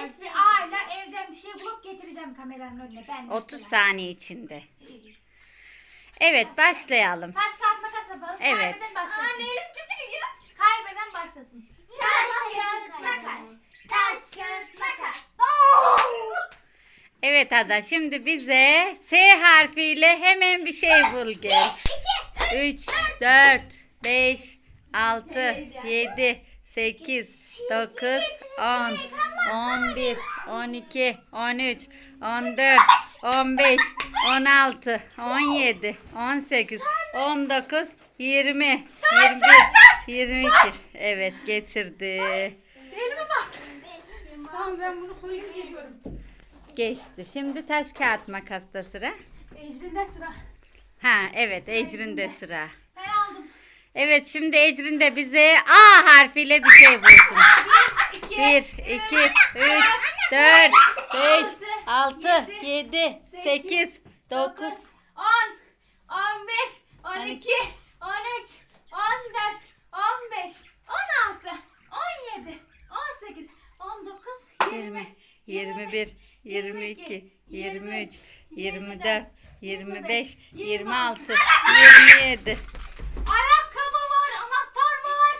harfi söyleyecek. Mesela Biz A de harfi. mesleği A ile yapacağız. evden bir şey bulup getireceğim kameranın önüne. Ben 30 mesela. saniye içinde. Evet başlayalım. Taş kağıt makas yapalım. Evet. Kaybeden başlasın. Anne elim titriyor. Kaybeden başlasın. Taş, kağıt, makas. Taş, kağıt, makas. Evet Ada şimdi bize S harfiyle hemen bir şey bul gel. 3, 4, 5, 6, 7, 8, 9, 10, 11, 12, 13, 14, 15, 16, 17, 18, 19, 20, 21, 22. Evet getirdi. Tamam ben bunu koyayım geliyorum. Geçti. Şimdi taş kağıt makasta sıra. Ecrin'de sıra. Ha evet Ecrin'de sıra. Evet şimdi Ecrin de bize A harfiyle bir şey bulsun. 1, 2, 1, 2, 3, 4, 5, 6, 7, 8, 9, 10, 11, 12, 13, 14, 15, 16, 17, 18, 19, 20, 20, 21, 22, 23, 24, 25, 26, 27. Ayakkabı var, anahtar var.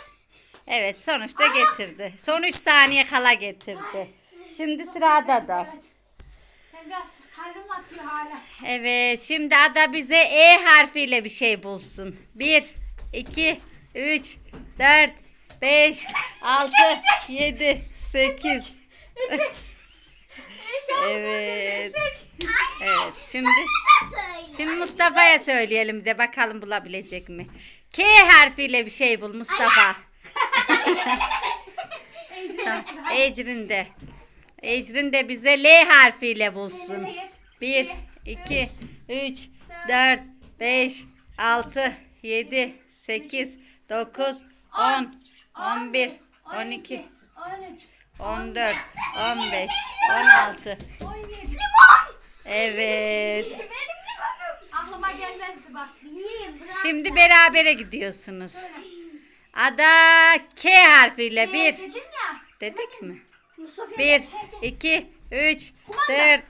Evet sonuçta getirdi. Son 3 saniye kala getirdi. Şimdi sırada da. Ben biraz kalbim atıyor hala. Evet şimdi Ada bize E harfiyle bir şey bulsun. 1, 2, 3, 4, 5, 6, 7, 8. Evet. Evet şimdi şimdi Mustafa'ya söyleyelim de bakalım bulabilecek mi? K harfiyle bir şey bul Mustafa. Tamam. Ecrin de. Ecrin de bize L harfiyle bulsun. 1, 1, 2, 3, 4, 5, 6, 7, 8, 9, 10, 11, 12, 13, 14, 15, 16. 17. Evet. Aklıma gelmezdi bak. Şimdi berabere gidiyorsunuz. Ada K harfiyle bir. Dedim ya. Dedik mi? Mustafa 1, 2, 3, 4.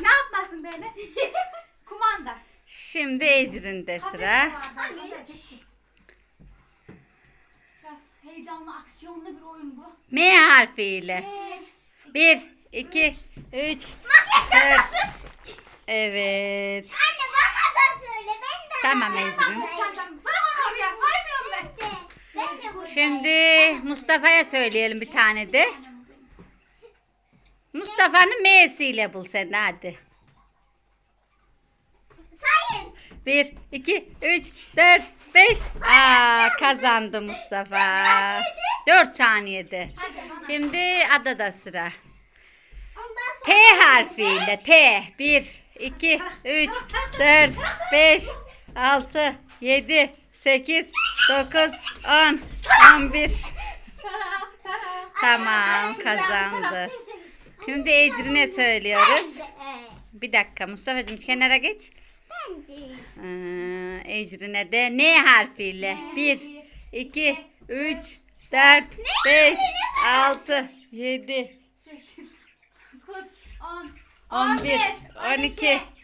Ne yapmasın beni? Kumanda. Şimdi Ecrin'de sıra. Biraz heyecanlı, aksiyonlu bir oyun bu. M harfiyle. Bir, 1, 2, 3, 4. Evet. Anne bana da söyle ben de. Tamam Ecrin. oraya. Saymıyorum ben. Şimdi Mustafa'ya söyleyelim bir tane de. Mustafa'nın M'siyle bul sen de hadi. Sayın. 1, 2, 3, 4, 5. Aa kazandı Mustafa. 4 saniyede. Şimdi adada sıra. T harfiyle T. 1, 2, 3, 4, 5, 6, 7, 8, 9, 10, 11. Tara, tara. Tamam kazandı. Şimdi Ecrin'e söylüyoruz. Bir dakika Mustafa'cığım kenara geç. Ee, Ecrin'e de N harfiyle. 1, 2, 3, 4, 5, 6, 7, 8, 9, 10, 11, 12,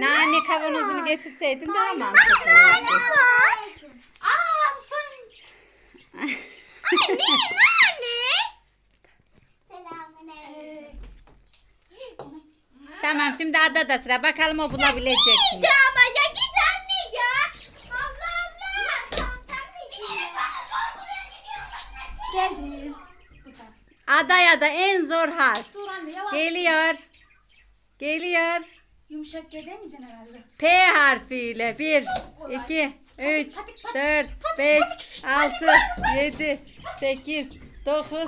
Nane kavanozunu getirseydin daha mantıklı olurdu. var. Aa Musa'nın Anne nane? Selamünaleyküm. Ee, Tamam şimdi Ada da sıra. Bakalım o bulabilecek mi? Ya ama ya git anne ya. Allah Allah. Niye bana zor gidiyorsun? Geldim. Adaya da en zor harf. Dur anne yavaş. Geliyor. Geliyor. Yumuşak G demeyeceksin herhalde. P harfiyle 1, 2, 3, 4, 5, 6, 7, 8, Dokuz.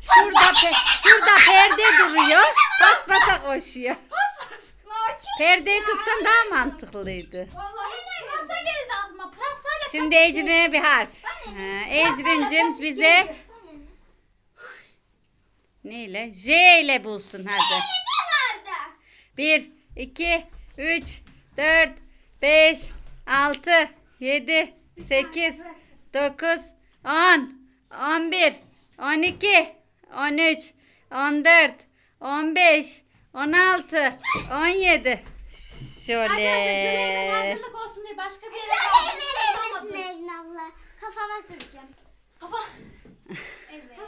Şurada, pe- şurada perde duruyor. Bas basa koşuyor. Pas pas. Perdeyi tutsan daha mantıklıydı. Vallahi pırasa geldi aklıma. Pırasayla Şimdi Ecrin'e bir harf. Ha, Ecrin'cim bize neyle? J ile bulsun hadi. Ne vardı? 1, 2, 3, 4, 5, 6, 7, 8, 9, 10, 11, 12, 13, 14, 15, 16, 17. Arkadaşlar Şöyle. hazırlık olsun diye başka bir yere kaldım. verir misin Bulamadım. Elin abla? Kafama süreceğim. Kafa. Evet.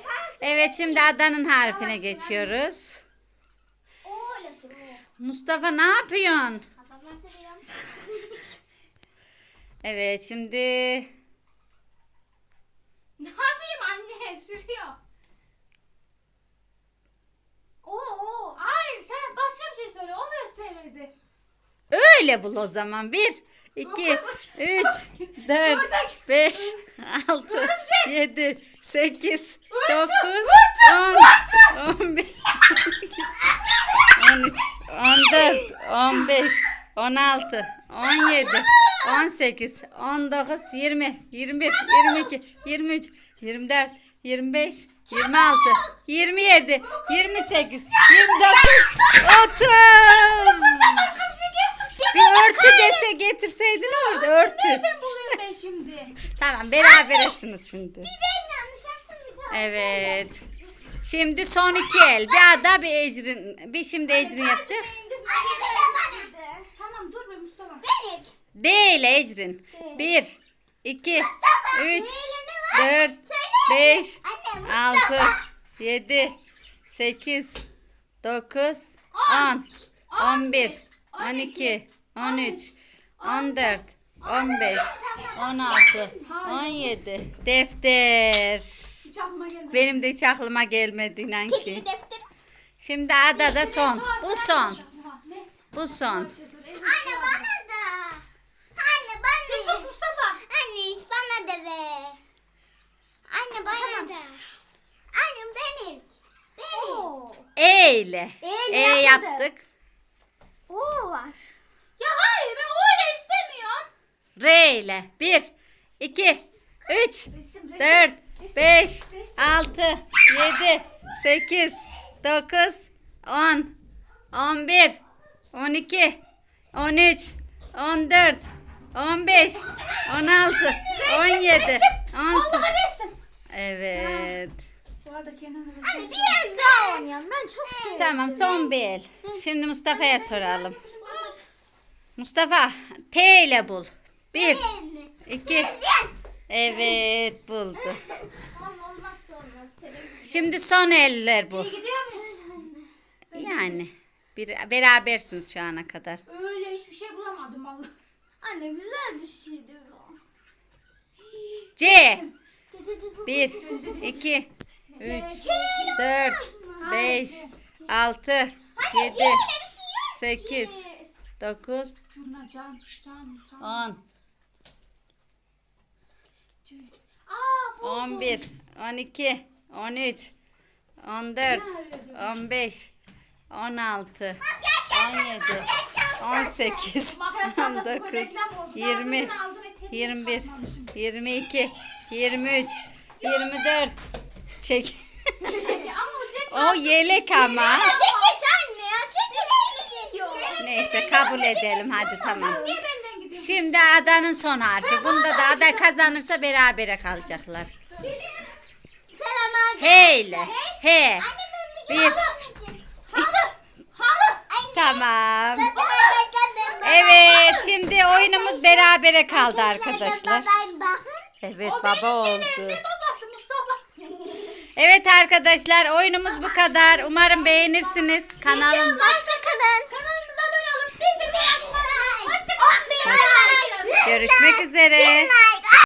Evet şimdi Adanın harfine geçiyoruz. Mustafa ne yapıyorsun? Evet şimdi Ne yapayım anne? Sürüyor. Oo. Hayır sen başka bir şey söyle. O da sevmedi. öyle bul o zaman. 1, 2, 3, 4, 5, 6, 7, 8, 9, 10, 11, 13, 14, 15, 16, 17, 18, 19, 20, 21, 22, 23, 24, 25, 26, 27, 28, 29, 30. Bir örtü dese getirseydin orada örtü. Nereden buluyorum ben şimdi? Tamam berabersiniz şimdi. Ben yanlış yaptım bir daha. Evet. Şimdi son iki el. Bir ada bir Ecrin. Bir şimdi Ecrin yapacak. Anne bir de bana. Tamam dur be Mustafa. Benim. D ile Ecrin. Bir, iki, üç, dört, beş, Anne altı, yedi, sekiz, dokuz, on, on bir, on iki, on üç, on dört, on beş, on altı, on yedi. Defter. Benim de hiç aklıma gelmedi inan ki. Şimdi ada da son. Bu son. Bu son. Anne bana da. Anne bana. Sus Mustafa. Anne iş bana da ver. Anne bana da. Annem ben ilk. Ben ilk. E ile. E ile E yaptık. Oo var. Ya hayır ben öyle istemiyorum. R ile. Bir, iki, üç, Resim resim. dört, beş, altı, yedi, sekiz, dokuz, on, on bir, on iki, on üç, on dört, on beş, on altı, on yedi, on Vallahi sekiz. resim. Evet. Bu arada kenara Anne diğer daha oynayalım. Ben çok seviyorum. Tamam son bir el. Şimdi Mustafa'ya soralım. Mustafa T ile bul. Bir, iki. Evet buldu. Olmazsa olmaz. Şimdi son eller bu. Gidiyor musun? Yani bir, berabersiniz şu ana kadar. Öyle hiçbir şey bulamadım vallahi. Anne güzel bir şeydi o. C. Bir, iki, üç, dört, beş, altı, yedi, sekiz, dokuz, Curna can can can. on, Aa bu. on bir, on iki, on üç, on dört, on beş, on altı, on yedi, on sekiz, on dokuz, yirmi, yirmi bir, yirmi iki, yirmi üç, yirmi dört. Çek. Ama o yelek ama. Neyse kabul edelim hadi tamam. Şimdi adanın son harfi. Bunda da ada kazanırsa berabere kalacaklar. Selam abi. H ile. H. Bir. Tamam. Evet şimdi oyunumuz berabere kaldı arkadaşlar. Evet baba oldu. Evet arkadaşlar oyunumuz bu kadar. Umarım beğenirsiniz. Kanalım. Kanalımıza abone olun. Görüşmek üzere.